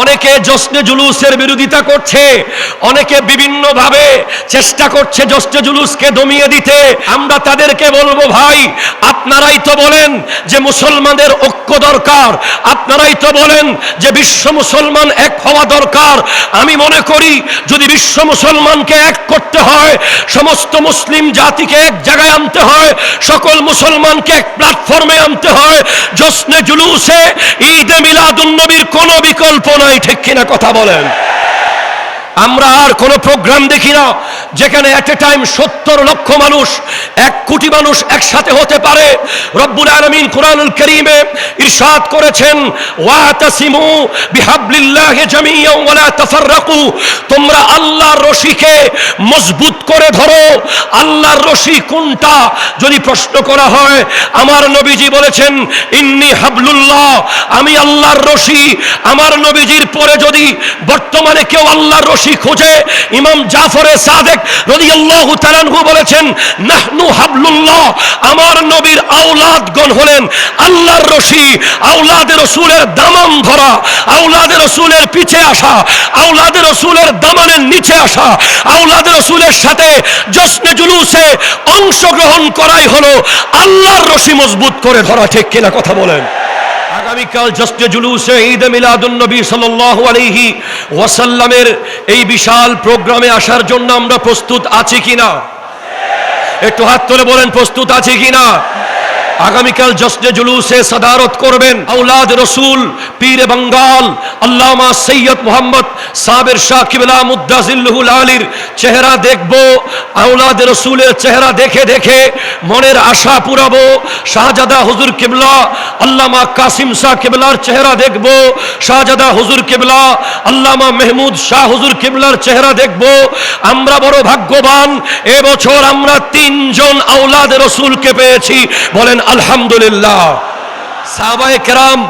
অনেকে জশ্নে জুলুসের বিরোধিতা করছে, অনেকে বিভিন্নভাবে চেষ্টা করছে জশ্নে জুলুসকে দমিয়ে দিতে। আমরা তাদেরকে বলব, ভাই আপনারাই তো বলেন যে মুসলমানদের ঐক্য দরকার। আপনারাই তো বলেন যে বিশ্ব মুসলমান এক হওয়া দরকার। আমি মনে করি, যদি বিশ্ব মুসলমানকে এক করতে হয়, সমস্ত মুসলিম জাতিকে এক জায়গায় আনতে হয়, সকল মুসলমানকে এক প্ল্যাটফর্মে আনতে হয়, জশ্নে জুলুসে ঈদে মিলাদুন্নবীর কোনো বিকল্প নাই, ঠিক কিনা কথা বলেন? আমরা আর কোনো প্রোগ্রাম দেখি না, যেখানে এট এ টাইম সত্তর লক্ষ মানুষ, এক কোটি মানুষ একসাথে হতে পারে। রব্বুল আলমিন কোরআনুল করিমে ইরশাদ করেছেন, ওয়াতাসিমু বিহাবলিল্লাহি ওয়ালা তাফাররাকু। তোমরা আল্লাহর রশিকে মজবুত করে ধরো। আল্লাহর রশি কোনটা? যদি প্রশ্ন করা হয়, আমার নবীজি বলেছেন, ইন্নি হাবলুল্লাহ, আমি আল্লাহর রশি। আমার নবীজির পরে যদি বর্তমানে কেউ আল্লাহর রশি খোঁজে ইমাম জাফরে সাদেক রাদিয়াল্লাহু তাআলাহু বলেছেন, নাহনু হাবলুল্লাহ, আমার নবীর আওলাদগণ হলেন আল্লাহর রশি, আওলাদের রসুলের দামান ধরা, আওলাদের রসুলের পিছে আসা, আওলাদের রসুলের দামানের নিচে আসা, আওলাদের রসুলের সাথে জশ্নে জুলুসে অংশগ্রহণ করাই হলো আল্লাহর রশি মজবুত করে ধরা। ঠিক কিনা কথা বলেন? আগামীকাল জস্টে জুলুসে ঈদ মিলাদুন নবী সাল্লাল্লাহু আলাইহি ওয়াসাল্লামের এই বিশাল প্রোগ্রামে আসার জন্য আমরা প্রস্তুত আছি কিনা? একটু হাত তুলে বলেন, প্রস্তুত আছি কিনা? আগামীকাল জশ্নে জুলুসে সাদারত করবেন আউলাদ রসুল, পীরে বাঙ্গাল, আল্লামা সৈয়দ মোহাম্মদ সাবের শাহ কিবলা মুদাজিল্লুহুল আলীর চেহারা দেখব আউলাদ রসুলের চেহারা দেখে দেখে মনের আশা পুরাবো, শাহজাদা হুজুর কিবলা, আল্লামা কাসিম শাহ কিবলার চেহারা দেখব, শাহজাদা হুজুর কিবলা, আল্লামা মেহমুদ শাহ হুজুর কিবলার চেহারা দেখব, আমরা বড় ভাগ্যবান এবছর আমরা তিনজন আউলাদ রসুলকে পেয়েছি, বলেন আলহামদুলিল্লাহ। সাহাবায়ে কেরাম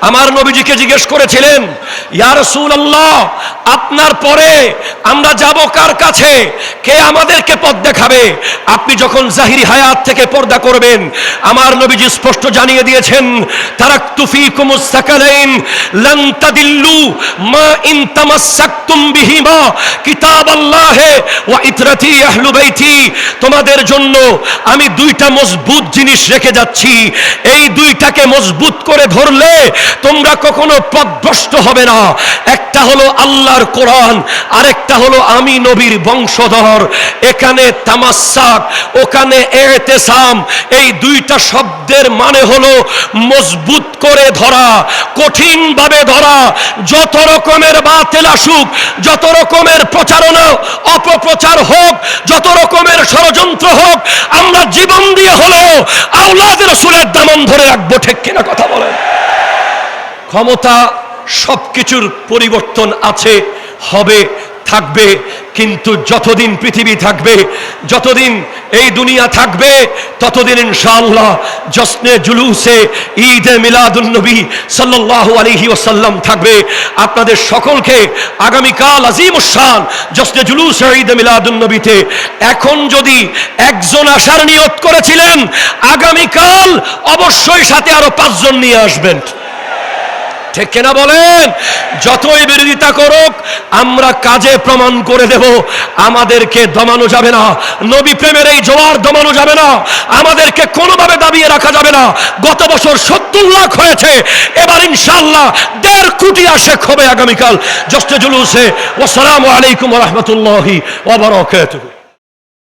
আমার নবীজিকে জিজ্ঞেস করেছিলেন আপনার পরে আমরা যাব কার কাছে? কে আমাদেরকে পথ দেখাবে? আপনি যখন জাহিরি হায়াত থেকে পর্দা করবেন, আমার নবীজি স্পষ্ট জানিয়ে দিয়েছেন, তারাকতু ফীকুমুস সাকালাইন লান মা বিহিমা কিতাবাল্লাহে ওয়া ইতরাতি আহলু তোমাদের জন্য আমি দুইটা মজবুত জিনিস রেখে যাচ্ছি। এই দুইটাকে মজবুত করে ধরলে তোমরা কখনো পথভ্রষ্ট হবে না। একটা হলো আল্লাহর কোরআন, আরেকটা হলো আমি নবীর বংশধর। এখানে তামাসাক ওখানে এতেসাম, এই দুইটা শব্দের মানে হলো মজবুত করে ধরা কঠিন ভাবে ধরা। যত রকমের বাতিল আসুক, যত রকমের প্রচারণা, অপপ্রচার হোক, যত রকমের ষড়যন্ত্র হোক, আমরা জীবন দিয়ে হলেও আওলাদ রসুলের দামন ধরে রাখব, ঠিক কিনা কথা বলেন। ক্ষমতা সবকিছুর পরিবর্তন আছে, হবে, থাকবে, কিন্তু যতদিন পৃথিবী থাকবে, যতদিন এই দুনিয়া থাকবে, ততদিন ইনশাআল্লাহ জশ্নে জুলুসে ঈদে মিলাদুন্নবী সাল্লাল্লাহু আলাইহি ওয়াসাল্লাম থাকবে। আপনাদের সকলকে আগামীকাল আজিম উসান জশ্নে জুলুসে ঈদে মিলাদুন্নবীতে এখন যদি একজন আসার নিয়ত করেছিলেন, আগামীকাল অবশ্যই সাথে আরও পাঁচজন নিয়ে আসবেন। ঠিক কিনা বলেন? যতই বিরোধিতা করুক, আমরা কাজে প্রমাণ করে দেব, আমাদেরকে দমানো যাবে না। নবী প্রেমের এই জোয়ার দমানো যাবে না। আমাদেরকে কোনোভাবে দাবিয়ে রাখা যাবে না। গত বছর সত্তর লাখ হয়েছে। এবার ইনশাল্লাহ দেড় কোটি আশেক হবে আগামীকাল। জস্তে জুলুসে। ওসালামু আলাইকুম রহমতুল্লাহি ওবরাকাতুহু